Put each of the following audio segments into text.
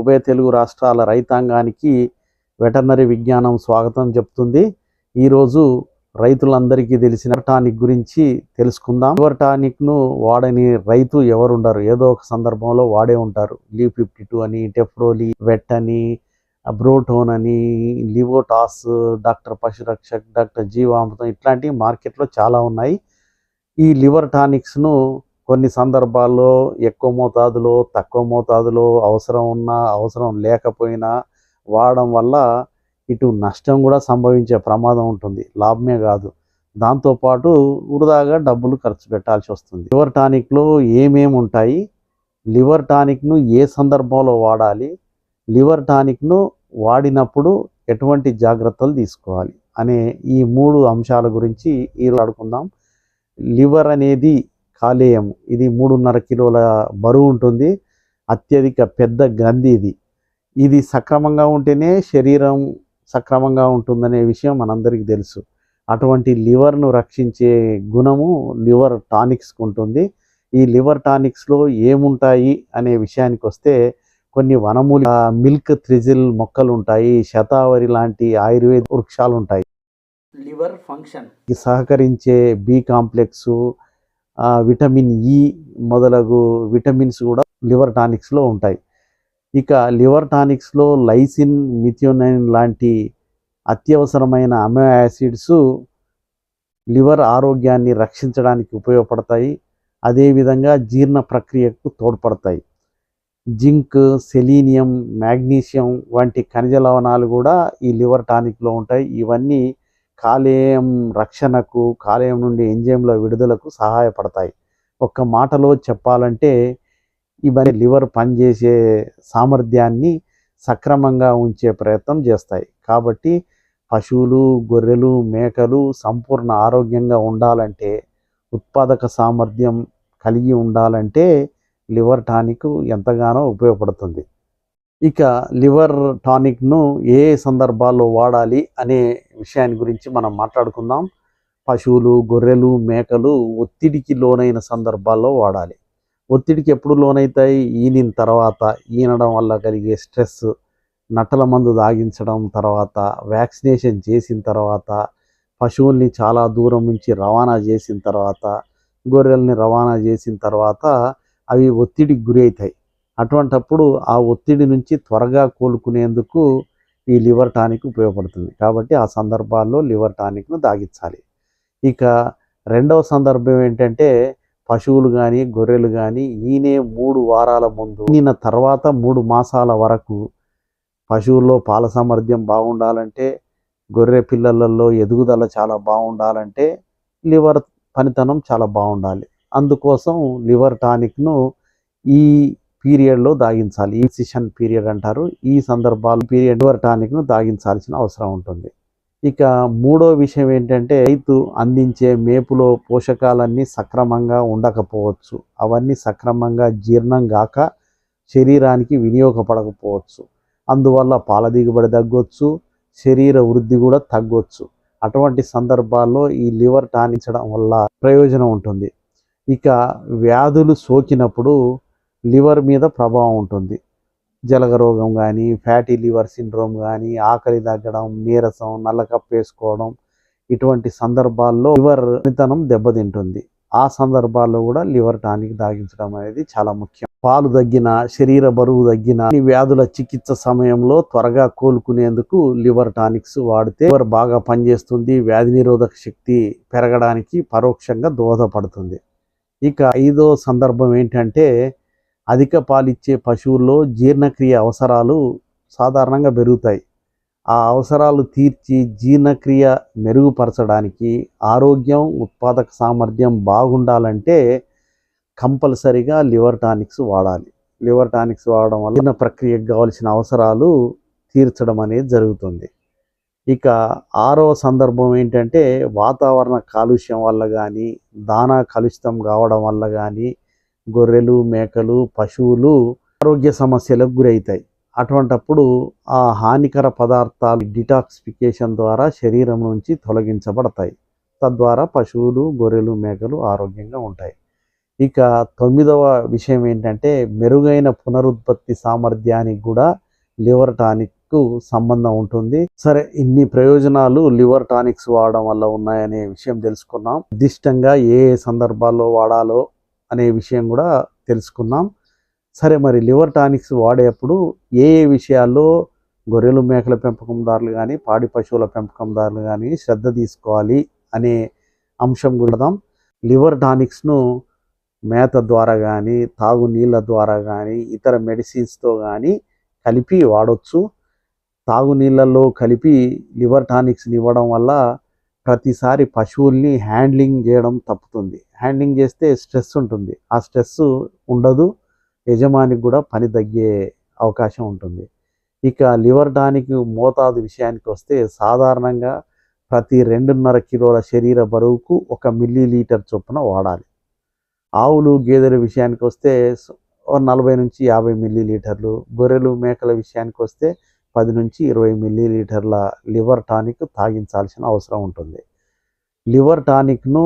ఉభయ తెలుగు రాష్ట్రాల రైతాంగానికి వెటర్నరీ విజ్ఞానం స్వాగతం చెప్తుంది. ఈరోజు రైతులందరికీ తెలిసిన టానిక్ గురించి తెలుసుకుందాం. లివర్ టానిక్ను వాడని రైతు ఎవరుండరు. ఏదో ఒక సందర్భంలో వాడే ఉంటారు. లీ ఫిఫ్టీ టూ అని టెఫ్రోలి వెట్ అని బ్రోటోన్ అని లివోటాస్ డాక్టర్ పశురక్షక్ డాక్టర్ జీవామృతం ఇట్లాంటివి మార్కెట్లో చాలా ఉన్నాయి. ఈ లివర్ టానిక్స్ను కొన్ని సందర్భాల్లో ఎక్కువ మోతాదులో తక్కువ మోతాదులో అవసరం ఉన్నా అవసరం లేకపోయినా వాడడం వల్ల ఇటు నష్టం కూడా సంభవించే ప్రమాదం ఉంటుంది. లాభమే కాదు. దాంతోపాటు వృధాగా డబ్బులు ఖర్చు పెట్టాల్సి వస్తుంది. లివర్ టానిక్లో ఏమేమి ఉంటాయి? లివర్ టానిక్ను ఏ సందర్భంలో వాడాలి? లివర్ టానిక్ను వాడినప్పుడు ఎటువంటి జాగ్రత్తలు తీసుకోవాలి? అనే ఈ మూడు అంశాల గురించి ఈరోజు ఆడుకుందాం లివర్ అనేది కాలేయం ఇది మూడున్నర కిలోల బరువు ఉంటుంది. అత్యధిక పెద్ద గ్రంథి ఇది. ఇది సక్రమంగా ఉంటేనే శరీరం సక్రమంగా ఉంటుందనే విషయం మనందరికీ తెలుసు. అటువంటి లివర్ను రక్షించే గుణము లివర్ టానిక్స్కి ఉంటుంది ఈ లివర్ టానిక్స్లో ఏముంటాయి అనే విషయానికి వస్తే కొన్ని వనమూలి మిల్క్ త్రిజిల్ మొక్కలు ఉంటాయి. శతావరి లాంటి ఆయుర్వేద వృక్షాలు ఉంటాయి. Liver function. సహకరించే బి కాంప్లెక్స్ విటమిన్ ఈ మొదలగు విటమిన్స్ కూడా లివర్ టానిక్స్లో ఉంటాయి. ఇక లివర్ టానిక్స్లో లైసిన్ మిథియోనైన్ లాంటి అత్యవసరమైన అమైనో యాసిడ్స్ లివర్ ఆరోగ్యాన్ని రక్షించడానికి ఉపయోగపడతాయి. అదేవిధంగా జీర్ణ ప్రక్రియకు తోడ్పడతాయి. జింక్ సెలీనియం మ్యాగ్నీషియం వంటి ఖనిజ లవణాలు కూడా ఈ లివర్ టానిక్లో ఉంటాయి. ఇవన్నీ కాలేయం రక్షణకు కాలేయం నుండి ఎంజైమ్ల విడుదలకు సహాయపడతాయి. ఒక్క మాటలో చెప్పాలంటే ఇవన్నీ లివర్ పనిచేసే సామర్థ్యాన్ని సక్రమంగా ఉంచే ప్రయత్నం చేస్తాయి. కాబట్టి పశువులు గొర్రెలు మేకలు సంపూర్ణ ఆరోగ్యంగా ఉండాలంటే ఉత్పాదక సామర్థ్యం కలిగి ఉండాలంటే లివర్ టానిక్ ఎంతగానో ఉపయోగపడుతుంది. ఇక లివర్ టానిక్ను ఏ సందర్భాల్లో వాడాలి అనే విషయాన్ని గురించి మనం మాట్లాడుకుందాం. పశువులు గొర్రెలు మేకలు ఒత్తిడికి లోనైన సందర్భాల్లో వాడాలి. ఒత్తిడికి ఎప్పుడు లోనవుతాయి ఈనిన తర్వాత ఈనడం వల్ల కలిగే స్ట్రెస్ నట్టల మందు తాగించడం తర్వాత వ్యాక్సినేషన్ చేసిన తర్వాత పశువుల్ని చాలా దూరం నుంచి రవాణా చేసిన తర్వాత గొర్రెల్ని రవాణా చేసిన తర్వాత అవి ఒత్తిడికి గురి అవుతాయి అటువంటప్పుడు ఆ ఒత్తిడి నుంచి త్వరగా కోలుకునేందుకు ఈ లివర్ టానిక్ ఉపయోగపడుతుంది. కాబట్టి ఆ సందర్భాల్లో లివర్ టానిక్ను దాగించాలి ఇక రెండవ సందర్భం ఏంటంటే పశువులు కానీ గొర్రెలు కానీ ఈనే మూడు వారాల ముందు ఈయన తర్వాత మూడు మాసాల వరకు పశువుల్లో పాల సామర్థ్యం బాగుండాలంటే గొర్రె పిల్లలలో ఎదుగుదల చాలా బాగుండాలంటే లివర్ పనితనం చాలా బాగుండాలి. అందుకోసం లివర్ టానిక్ను ఈ పీరియడ్లో దాగించాలి. ఈ సిషన్ పీరియడ్ అంటారు. ఈ సందర్భాలు పీరియడ్ లివర్ టానిక్ను దాగించాల్సిన అవసరం ఉంటుంది. ఇక మూడో విషయం ఏంటంటే రైతు అందించే మేపులో పోషకాలన్నీ సక్రమంగా ఉండకపోవచ్చు. అవన్నీ సక్రమంగా జీర్ణం కాక శరీరానికి వినియోగపడకపోవచ్చు. అందువల్ల పాల దిగుబడి తగ్గొచ్చు శరీర వృద్ధి కూడా తగ్గొచ్చు. అటువంటి సందర్భాల్లో ఈ లివర్ టానించడం వల్ల ప్రయోజనం ఉంటుంది. ఇక వ్యాధులు సోకినప్పుడు లివర్ మీద ప్రభావం ఉంటుంది. జలగ రోగం కానీ ఫ్యాటీ లివర్ సిండ్రోమ్ కానీ ఆకలి తగ్గడం నీరసం నల్లకప్పు వేసుకోవడం ఇటువంటి సందర్భాల్లో లివర్ నితనం దెబ్బతింటుంది. ఆ సందర్భాల్లో కూడా లివర్ టానిక్ దాగించడం అనేది చాలా ముఖ్యం. పాలు తగ్గిన శరీర బరువు తగ్గిన ఈ వ్యాధుల చికిత్స సమయంలో త్వరగా కోలుకునేందుకు లివర్ టానిక్స్ వాడితే లివర్ బాగా పనిచేస్తుంది. వ్యాధి నిరోధక శక్తి పెరగడానికి పరోక్షంగా దోహదపడుతుంది. ఇక ఐదో సందర్భం ఏంటంటే అధిక పాలిచ్చే పశువుల్లో జీర్ణక్రియ అవసరాలు సాధారణంగా పెరుగుతాయి. ఆ అవసరాలు తీర్చి జీర్ణక్రియ మెరుగుపరచడానికి ఆరోగ్యం ఉత్పాదక సామర్థ్యం బాగుండాలంటే కంపల్సరిగా లివర్ టానిక్స్ వాడాలి. లివర్ టానిక్స్ వాడడం వల్ల జీర్ణ ప్రక్రియకు కావాల్సిన అవసరాలు తీర్చడం అనేది జరుగుతుంది. ఇక ఆరో సందర్భం ఏంటంటే వాతావరణ కాలుష్యం వల్ల కానీ దానా కలుషితం కావడం వల్ల కానీ గొర్రెలు మేకలు పశువులు ఆరోగ్య సమస్యలకు గురవుతాయి అటువంటప్పుడు ఆ హానికర పదార్థాలు డిటాక్సిఫికేషన్ ద్వారా శరీరం నుంచి తొలగించబడతాయి. తద్వారా పశువులు గొర్రెలు మేకలు ఆరోగ్యంగా ఉంటాయి. ఇక తొమ్మిదవ విషయం ఏంటంటే మెరుగైన పునరుత్పత్తి సామర్థ్యానికి కూడా లివర్ టానిక్ సంబంధం ఉంటుంది. సరే ఇన్ని ప్రయోజనాలు లివర్ టానిక్స్ వాడడం వల్ల ఉన్నాయనే విషయం తెలుసుకున్నాం. నిర్దిష్టంగా ఏ ఏ సందర్భాల్లో వాడాలో అనే విషయం కూడా తెలుసుకున్నాం. సరే మరి లివర్ టానిక్స్ వాడేటప్పుడు ఏ ఏ విషయాల్లో గొర్రెలు మేకల పెంపకందారులు కానీ పాడి పశువుల పెంపకందారులు కానీ శ్రద్ధ తీసుకోవాలి అనే అంశం గురిదాం లివర్ టానిక్స్ను మేత ద్వారా కానీ తాగునీళ్ళ ద్వారా కానీ ఇతర మెడిసిన్స్తో కానీ కలిపి వాడవచ్చు తాగునీళ్ళల్లో కలిపి లివర్ టానిక్స్ని ఇవ్వడం వల్ల ప్రతిసారి పశువుల్ని హ్యాండ్లింగ్ చేయడం తప్పుతుంది. హ్యాండ్లింగ్ చేస్తే స్ట్రెస్ ఉంటుంది. ఆ స్ట్రెస్ ఉండదు. యజమానికి కూడా పని తగ్గే అవకాశం ఉంటుంది. ఇక లివర్ టానిక్ మోతాదు విషయానికి వస్తే సాధారణంగా ప్రతి రెండున్నర కిలోల శరీర బరువుకు ఒక మిల్లీ లీటర్ చొప్పున వాడాలి. ఆవులు గేదెల విషయానికి వస్తే నలభై నుంచి యాభై మిల్లీ లీటర్లు గొర్రెలు మేకల విషయానికి వస్తే పది నుంచి ఇరవై మిల్లీ లీటర్ల లివర్ టానిక్ తాగించాల్సిన అవసరం ఉంటుంది. లివర్ టానిక్ను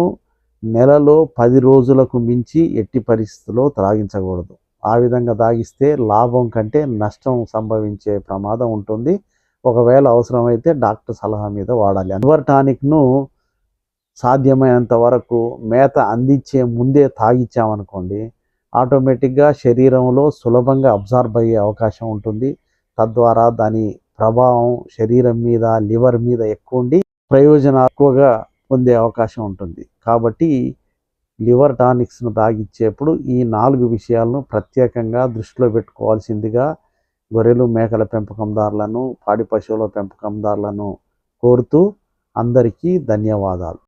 నెలలో పది రోజులకు మించి ఎట్టి పరిస్థితుల్లో త్రాగించకూడదు. ఆ విధంగా తాగిస్తే లాభం కంటే నష్టం సంభవించే ప్రమాదం ఉంటుంది. ఒకవేళ అవసరమైతే డాక్టర్ సలహా మీద వాడాలి. లివర్ టానిక్ను సాధ్యమైనంత వరకు మేత అందించే ముందే తాగిచ్చామనుకోండి ఆటోమేటిక్గా శరీరంలో సులభంగా అబ్జార్బ్ అయ్యే అవకాశం ఉంటుంది. తద్వారా దాని ప్రభావం శరీరం మీద లివర్ మీద ఎక్కువ ఉండి ప్రయోజనాలు ఎక్కువగా పొందే అవకాశం ఉంటుంది. కాబట్టి లివర్ టానిక్స్ను తాగిచ్చేప్పుడు ఈ నాలుగు విషయాలను ప్రత్యేకంగా దృష్టిలో పెట్టుకోవాల్సిందిగా గొర్రెలు మేకల పెంపకందారులను పాడి పశువుల పెంపకందారులను కోరుతూ అందరికీ ధన్యవాదాలు.